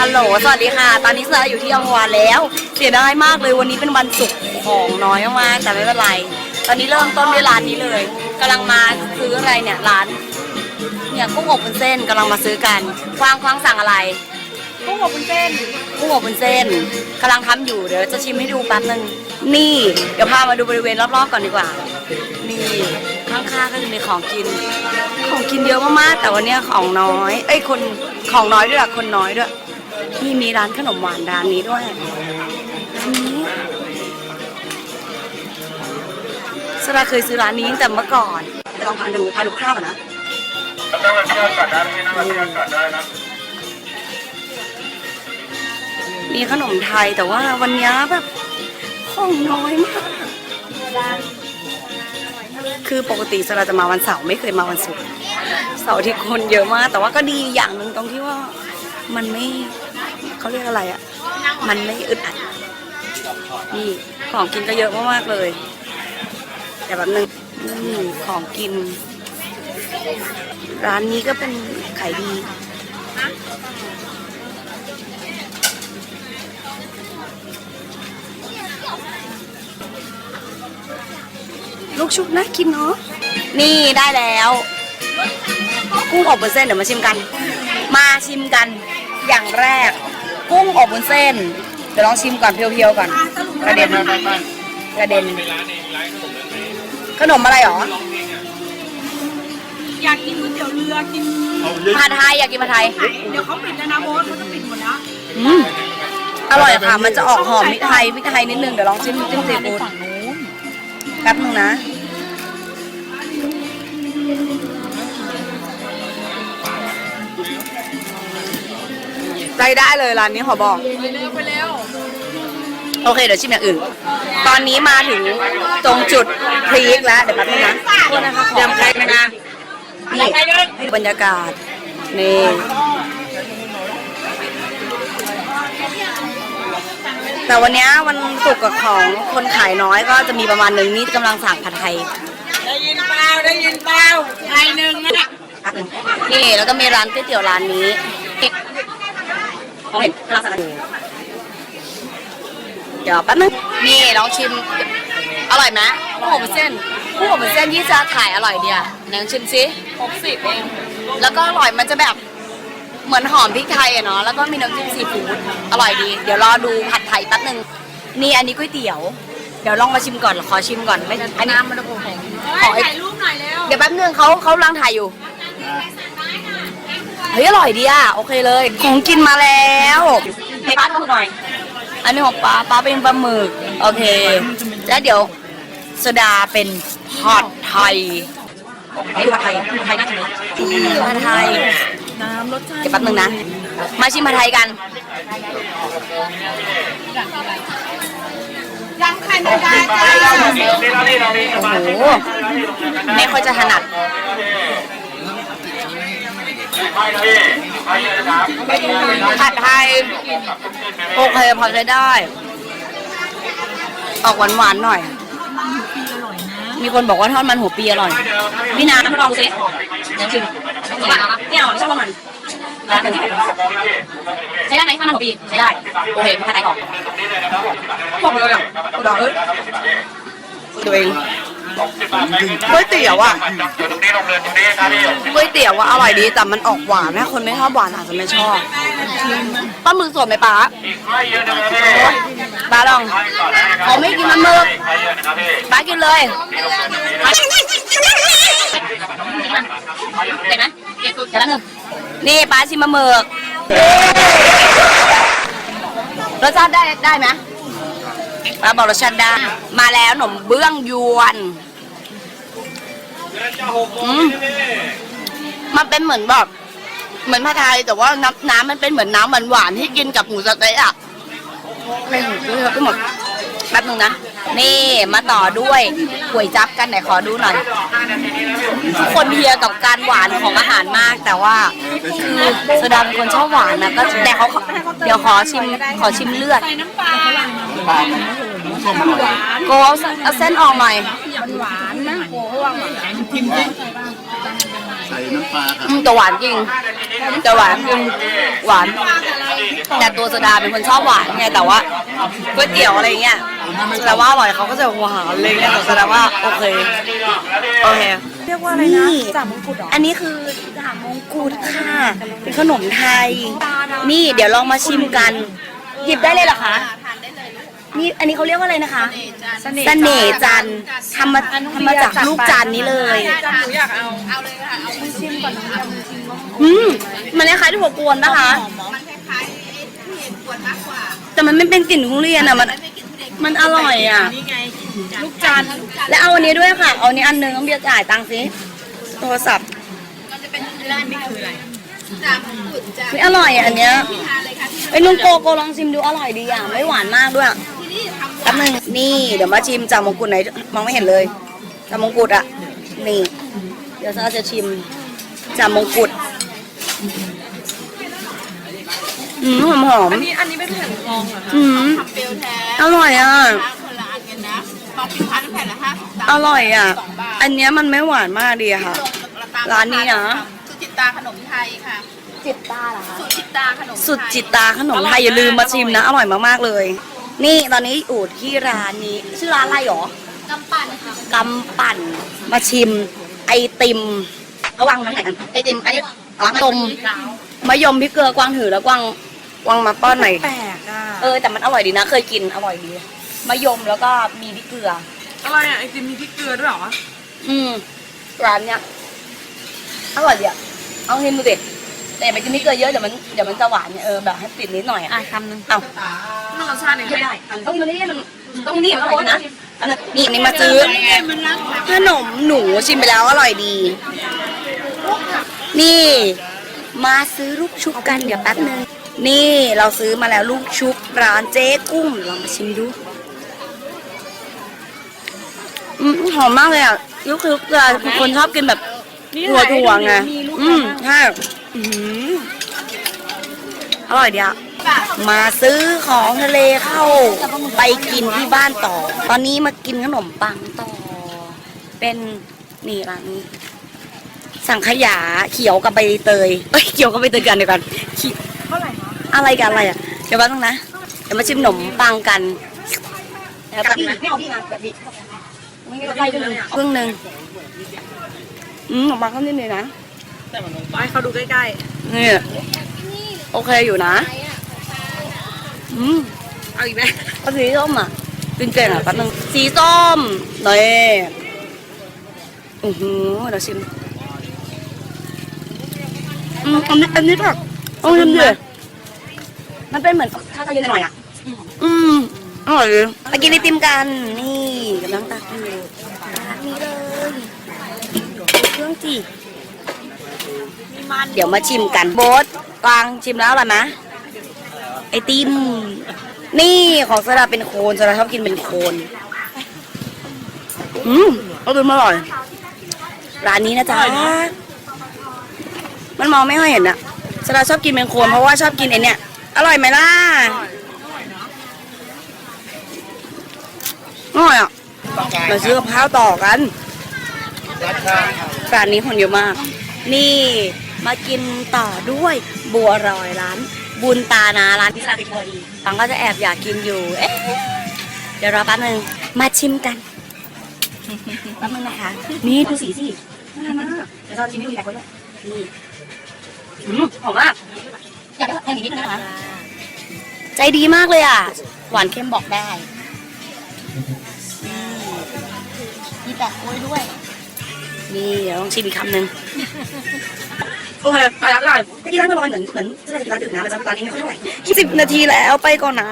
ฮัลโหล สวัสดีค่ะ ตอนนี้เซอร์อยู่ที่อัมพวาแล้ว เสียดายมากเลยวันนี้เป็นวันศุกร์ของน้อยมากๆแต่ไม่เป็นไร ตอนนี้เริ่มต้นด้วยร้านนี้เลยกำลังมาซื้ออะไรเนี่ยร้าน เนี่ยกุ้งอบเป็นเส้นกำลังมาซื้อกันควางควางสั่งอะไร กุ้งอบเป็นเส้น กุ้งอบเป็นเส้นกำลังทำอยู่เดี๋ยวจะชิมให้ดูแป๊บนึง นี่เดี๋ยวพามาดูบริเวณรอบๆก่อนดีกว่า นี่ข้างๆก็จะมีของกิน ของกินเยอะมากๆแต่วันเนี้ยของน้อย เอ้ยคนของน้อยด้วยอะคนน้อยด้วย นี่มีร้านขนมหวานร้านนี้ด้วยร้านนี้สราเคยซื้อร้านนี้ตั้งแต่เมื่อก่อนลองพาดูพาดูคร่าวๆนะนั่งรับที่อากาศได้ไม่นั่งรับที่อากาศได้นะมีขนมไทยแต่ว่าวันนี้แบบของน้อยมาก คือปกติสราจะมาวันเสาร์ไม่เคยมาวันศุกร์เสาร์ที่คนเยอะมาก แต่ว่าก็ดีอย่างหนึ่งตรงที่ว่ามันไม่ เขาเรียกอะไรอะ่ะ มันไม่อึดอัด นี่ของกินก็เยอะมากๆเลย แต่แบบนึงนี่ของกิน ร้านนี้ก็เป็นขายดีลูกชุบน่ากินเนาะ นี่ได้แล้ว กุ้งอบบนเส้นเดี๋ยวมาชิมกัน มาชิมกัน อย่างแรก กุ้งอบบนเส้น เดี๋ยวลองชิมก่อนเพียวๆก่อนกระเด็นกระเด็นขนมอะไรหรออยากกินก๋วยเตี๋ยวเรือกินผัดไทยอยากกินผัดไทยไข่เดี๋ยวเขาปิดแล้วนะโบ๊ทเขาจะปิดหมดแล้วอืมอร่อยค่ะ มันจะออกหอมพริกไทยพริกไทยนิดนึง เดี๋ยวลองชิมจิ้มซีฟู้ดแป๊บนึงนะ ใจได้เลยร้านนี้ขอบอก ไปเร็วไปเร็วโอเค เดี๋ยวชิมอย่างอื่น ตอนนี้มาถึงตรงจุดพลีกแล้ว เดี๋ยวแป๊บนึงนะโทษนะคะขอยำไก่นะนี่บรรยากาศ นี่ แต่วันเนี้ยวันศุกร์กับของคนขายน้อยก็จะมีประมาณหนึ่งนี่กำลังสั่งผัดไทย ได้ยินเปล่าได้ยินเปล่าไข่หนึ่งนะนี่แล้วก็มีร้านก๋วยเตี๋ยวร้านนี้ เห็นกำลังสั่งอยู่เดี๋ยวแป๊บนึงนี่ลองชิม อร่อยไหมกุ้งอบวุ้นเส้นกุ้งอบวุ้นเส้นที่จะขายอร่อยเดียไหนลองชิมซิหกสิบเองแล้วก็อร่อยมันจะแบบเหมือนหอมพริกไทยอะเนาะแล้วก็มีน้ำจิ้มซีฟู้ดอร่อยดี เดี๋ยวรอดูผัดไทยแป๊บนึงนี่อันนี้ก๋วยเตี๋ยว เดี๋ยวลองมาชิมก่อนขอชิมก่อนไม่อันนี้มันจะคงของเฮ้ยถ่ายรูปหน่อยเร็วเดี๋ยวแป๊บนึงเขาเขาลังถ่ายอยู่ เฮ้ยอร่อยดีอะโอเคเลยของกินมาแล้วให้ป้าดูหน่อย อันนี้ของป้าป้าเป็นปลาหมึกโอเค แล้วเดี๋ยวโซดาเป็นผัดไทยไอ้ผัดไทยผัดไทยน่ากินเลยผัดไทยน้ำรสชาติเดี๋ยวแป๊บนึงนะ มาชิมผัดไทยกันยำไข่ไม่ได้จ้านี่เรานี่เรานี่โอ้โหไม่ค่อยจะถนัด ไม่พี่ไม่เยอะนะครับ ผัดไทยโอเคพอใช้ได้ ออกหวานๆหน่อย มีคนบอกว่าทอดมันหัวปีอร่อยพี่น้ำลองสิเดี๋ยวชิมเนี่ยชอบทอดมันร้านนี้ใช้ได้ไหมทอดมันหัวปีใช้ได้โอเคผัดไทยก่อนบอกเลยอะบอกเอ้ยตัวเอง ก๋วยเตี๋ยวอะอยู่ตรงนี้โรงเรียนตรงนี้ครับพี่ก๋วยเตี๋ยวว่าอร่อยดีแต่มันออกหวานถ้าคนไม่ชอบหวานอาจจะไม่ชอบปลาหมึกสดไหมป้าอีกไม่เยอะนะครับพี่ป้าลองให้ก่อนนะเขาไม่กินปลาหมึกไม่เยอะนะครับพี่ป้ากินเลยเห็นไหมเก็บเดี๋ยวแป๊บนึงนี่ป้าชิมปลาหมึกรสชาติได้ได้ไหม ป้าบอกรสชาติได้มาแล้วขนมเบื้องยวนอืมมันเป็นเหมือนแบบเหมือนผัดไทยแต่ว่าน้ำน้ำมันเป็นเหมือนน้ำหวานๆที่กินกับหมูสะเต๊ะอะไม่หูเลือกก็หมดแป๊บนึงนะ นี่มาต่อด้วยก๋วยจั๊บกันไหนขอดูหน่อย ทุกคนเฮียกับการหวานของอาหารมาก แต่ว่าคือสดาเป็นคนชอบหวานนะก็แต่เขาเดี๋ยวขอชิมขอชิมเลือดใส่น้ำปลาโกเอาเส้นเอาเส้นออกหน่อย หวานนะโอ้โหหวานพิมพ์ใส่น้ำปลาครับอืมแต่หวานจริงแต่หวานจริงหวานปลาอะไรแต่ตัวโซดาเป็นคนชอบหวานไงแต่ว่าก๋วยเตี๋ยวอะไรเงี้ยแต่ว่าอร่อยเขาก็จะหวานอะไรเงี้ยแต่แสดงว่าโอเคโอเคเรียกว่าอะไรนะจ่ามงกุฎเหรออันนี้คือจ่ามงกุฎค่ะเป็นขนมไทย นี่เดี๋ยวลองมาชิมกัน หยิบได้เลยเหรอคะ นี่อันนี้เขาเรียกว่าอะไรนะคะเสน่ห์จันทร์ทำมาทำมาจากลูกจันทร์นี้เลยจันหนูอยากเอาอืมมันคล้ายๆถั่วกวนนะคะแต่มันไม่เป็นกลิ่นทุเรียนอะมันมันอร่อยอะ นี่ไงลูกจันทร์แล้วเอาอันนี้ด้วยค่ะ เอาอันนี้อันหนึงต้องเบียร์จ่ายตังค์สิโทรศัพท์ไม่อร่อยอะอันเนี้ยไอ้ยนุ่งโกโกลองชิมดูอร่อยดีอะ ไม่หวานมากด้วย แป๊บนึงนี่เดี๋ยวมาชิมจากมงกุฎไหนมองไม่เห็นเลยจากมงกุฎอะ นี่ เดี๋ยวเราจะชิมจากมงกุฎอืมหอมหอมอันนี้อันนี้เป็นแผ่นทองเหรอคะๆอืมเปลวแท้อร่อยอะคนละอันกันนะตอนพิมพ์พันแผ่นละห้าสิบตังอร่อยอะ อันเนี้ยมันไม่หวานมากดีอะค่ะ ร้านนี้นะสุจิตตาขนมไทยค่ะจิตตาเหรอคะสุจิตตาขนมไทยสุดจิตตาขนมไทยอย่าลืมมาชิมนะ อร่อยมากๆเลย นี่ตอนนี้อยู่ที่ร้านนี้ ชื่อร้านอะไรหรอกำปั่นค่ะกำปั่น มาชิม ไอติมระวังน้ำแข็งไอติมอันนี้ตมมะยมพริกเกลือกวางถือแล้วกวางกวางมาป้อนหน่อยแปลกอะเออแต่มันอร่อยดีนะ เคยกินอร่อยดีมะยมแล้วก็มีพริกเกลืออะไรอะไอติมมีพริกเกลือด้วยเหรออืมร้านเนี้ยอร่อยดีอะเอาเงินดูเด็ด แต่อย่าไปกินพริกเกลือเยอะเดี๋ยวมันเดี๋ยวมันจะหวานเนี่ยเออแบบให้ติดนิดหน่อยอะคำนึงเอามันรสชาติยังไงไม่ได้ต้องกินนี่มันต้องนี่มันอร่อยนะอันนั้นนี่นี่มาซื้อนี่ไงมันรักค่ะขนมหนูชิมไปแล้วอร่อยดี นี่ มาซื้อลูกชุบกันเดี๋ยวแป๊บนึงนี่เราซื้อมาแล้วลูกชุบร้านเจ๊กุ้งลองมาชิมดูอืมหอมมากเลยอะลูกชุบจะคนชอบกินแบบถั่วถั่วไงอืมใช่ อื้อหืออร่อยดีอะมาซื้อของทะเลเข้าไปกินที่บ้านต่อ ตอนนี้มากินขนมปังต่อ เป็นนี่ร้านนี้ สังขยาเขียวกับใบเตยเอ้ยเขียวกับใบเตยกันเดี๋ยวกันเขียวเท่าไหร่คะอะไรกันอะไรอะเดี๋ยวแป๊บนึงนะเดี๋ยวมาชิมขนมปังกันเดี๋ยวแป๊บนึงนะไม่เอาพี่นะแบบนี้ครึ่งหนึ่งอืมขนมปังเขานิ่มเลยนะ ให้เขาดูใกล้นี่โอเคอยู่นะอืมๆเอาอีกไหมก็สีส้มอะเป็นเก่งอะแป๊บนึงสีส้มนี่อือหือเดี๋ยวชิมอืมอันนี้อันนี้แบบเอาชิมดิมันเป็นเหมือนข้าวตะเย็นหน่อยอะอืมอร่อยดีมากินไอติมกันนี่กำลังตักอยู่ร้านนี้เลยเครื่องจีบ เดี๋ยวมาชิมกันโบ๊ทกวางชิมแล้วอร่อยไหมไอติม นี่ของสดาเป็นโคนสดาชอบกินเป็นโคนอืมเอาดูมาอร่อย ร้านนี้นะจ๊ะมันมองไม่ค่อยเห็นอะสดาชอบกินเป็นโคนเพราะว่าชอบกินไอเนี่ยอร่อยไหมล่ะอร่อยอะมาซื้อกับข้าวต่อกันร้านนี้คนเยอะมาก นี่ มากินต่อด้วยบัวรอยร้าน บุญตานาร้านพิซซ่าพิพอดีฟังก็จะแอบอยากกินอยู่ เอ๊ะเดี๋ยวรอแป๊บนึงมาชิมกันแป๊บนึงนะคะ นี่ดูสีสิน่ามากเดี๋ยวเราชิมให้ดูแบบคนด้วยนี่หอมมากอยากได้แพงอีกนิดนึงนะคะใจดีมากเลยอะ หวานเค็มบอกได้มีแปะกล้วยด้วย นี่เดี๋ยวลองชิมอีกคำหนึ่ง โอเคไปแล้วได้เมื่อกี้ร้านมันลอยเหมือนเหมือนจะได้ร้านดื่มน้ำแต่ตอนนี้ไม่ค่อยเท่าไหร่สิบนาทีแล้วไปก่อนนะ